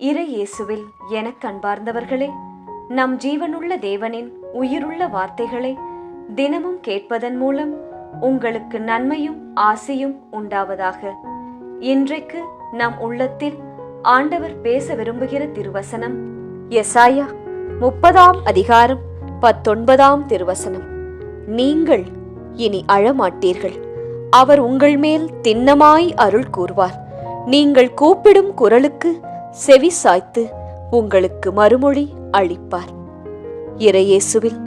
இறை இயேசுவில் எனக் கண்பார்ந்தவர்களே நம் ஜீவனுள்ள தேவனின் உயிருள்ள வார்த்தைகளை தினமும் கேட்பதன் மூலம் உங்களுக்கு நன்மையும் ஆசையும் உண்டாவதாக. இன்றைக்கு நம் உள்ளத்தில் ஆண்டவர் பேச விரும்புகிற திருவசனம் எசாயா முப்பதாம் அதிகாரம் பத்தொன்பதாம் திருவசனம். நீங்கள் இனி அழமாட்டீர்கள். அவர் உங்கள் மேல் திண்ணமாய் அருள் கூறுவார். நீங்கள் கூப்பிடும் குரலுக்கு செவி சாய்த்து உங்களுக்கு மறுமொழி அளிப்பார். இறையேசுவில்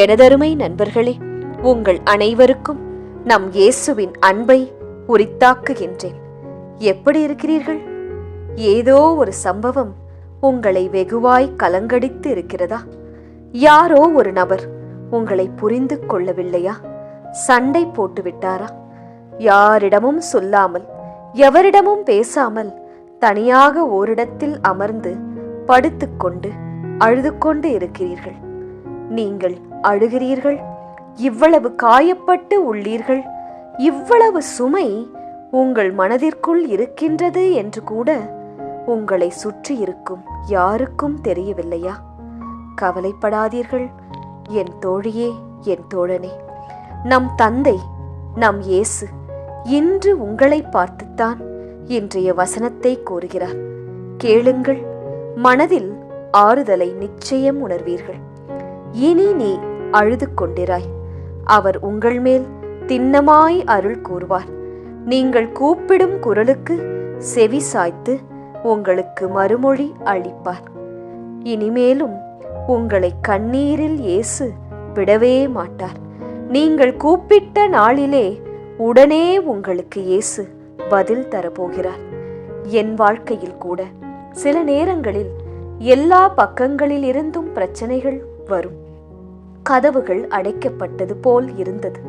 எனதருமை நண்பர்களே உங்கள் அனைவருக்கும் நம் இயேசுவின் அன்பை உரித்தாக்குகின்றேன். எப்படி இருக்கிறீர்கள்? ஏதோ ஒரு சம்பவம் உங்களை வெகுவாய் கலங்கடித்து இருக்கிறதா? யாரோ ஒரு நபர் உங்களை புரிந்து கொள்ளவில்லையா? சண்டை போட்டு விட்டாரா யாரிடமும் சொல்லாமல் எவரிடமும் பேசாமல் தனியாக ஓரிடத்தில் அமர்ந்து படுத்துக்கொண்டு அழுது கொண்டு இருக்கிறீர்கள். நீங்கள் அழுகிறீர்கள் இவ்வளவு காயப்பட்டு உள்ளீர்கள் இவ்வளவு சுமை உங்கள் மனதிற்குள் இருக்கின்றது என்று கூட உங்களை சுற்றி இருக்கும் யாருக்கும் தெரியவில்லையா? கவலைப்படாதீர்கள் என் தோழியே என் தோழனே. நம் தந்தை நம் இயேசு இன்று உங்களை பார்த்துத்தான் இன்றைய வசனத்தை கூறுகிறார். கேளுங்கள் மனதில் ஆறுதலை நிச்சயம் உணர்வீர்கள். இனி நீ அழுது கொண்டிராய். அவர் உங்கள் மேல் திண்ணமாய் அருள் கூறுவார். நீங்கள் கூப்பிடும் குரலுக்கு செவி சாய்த்து உங்களுக்கு மறுமொழி அளிப்பார். இனிமேலும் உங்களை கண்ணீரில் இயேசு விடவே மாட்டார். நீங்கள் கூப்பிட்ட நாளிலே உடனே உங்களுக்கு இயேசு பதில் தரப்போகிறார். என் வாழ்க்கையில் கூட சில நேரங்களில் எல்லா பக்கங்களில் இருந்தும் பிரச்சனைகள் வரும். கதவுகள் அடைக்கப்பட்டது போல் இருந்தது.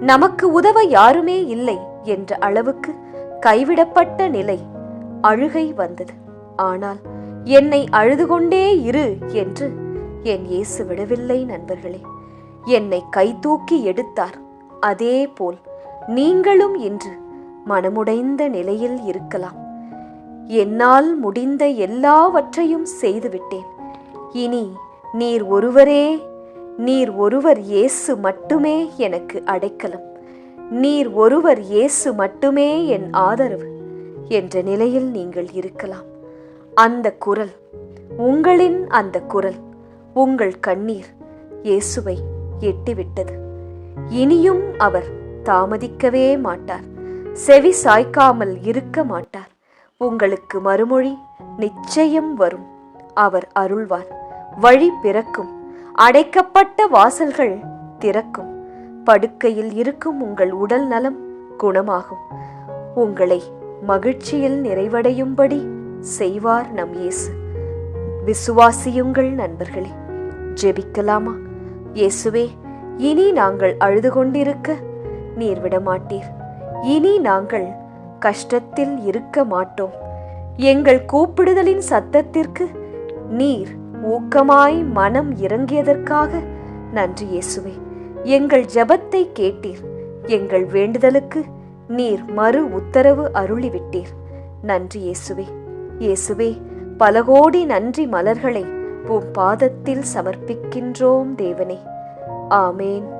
நமக்கு உதவ யாருமே இல்லை என்ற அளவுக்கு கைவிடப்பட்ட நிலை அழுகை வந்தது. ஆனால் என்னை அழுது கொண்டே இரு என்று என் இயேசு விடவில்லை நண்பர்களே. என்னை கைதூக்கி எடுத்தார். அதே போல் நீங்களும் இன்று மனமுடைந்த நிலையில் இருக்கலாம். என்னால் முடிந்த எல்லாவற்றையும் செய்துவிட்டேன். இனி நீர் ஒருவரே நீர் ஒருவர் இயேசு மட்டுமே எனக்கு அடைக்கலம். நீர் ஒருவர் இயேசு மட்டுமே என் ஆதரவு என்ற நிலையில் நீங்கள் இருக்கலாம். அந்த குரல் உங்களின் அந்த குரல் உங்கள் கண்ணீர் இயேசுவை எட்டிவிட்டது. இனியும் அவர் தாமதிக்கவே மாட்டார். செவி சாய்க்காமல் இருக்க மாட்டார். உங்களுக்கு மறுமொழி நிச்சயம் வரும். அவர் அருள்வார். வழி பிறக்கும். அடைக்கப்பட்ட வாசல்கள் திறக்கும். படுக்கையில் இருக்கும் உங்கள் உடல் நலம் குணமாகும். உங்களை மகிழ்ச்சியில் நிறைவடையும்படி செய்வார் நம் இயேசு. விசுவாசியுங்கள் நண்பர்களே. ஜெபிக்கலாமா? இயேசுவே இனி நாங்கள் அழுது கொண்டிருக்க நீர் விடமாட்டீர். இனி நாங்கள் கஷ்டத்தில் இருக்க மாட்டோம். எங்கள் கூப்பிடுதலின் சத்தத்திற்கு நீர் ஊக்கமாய் மனம் இறங்கியதற்காக நன்றி இயேசுவே. எங்கள் ஜபத்தை கேட்டீர். எங்கள் வேண்டுதலுக்கு நீர் மறு உத்தரவு அருளிவிட்டீர். நன்றி இயேசுவே. இயேசுவே பல கோடி நன்றி மலர்களை உம் பாதத்தில் சமர்ப்பிக்கின்றோம் தேவனே. ஆமேன்.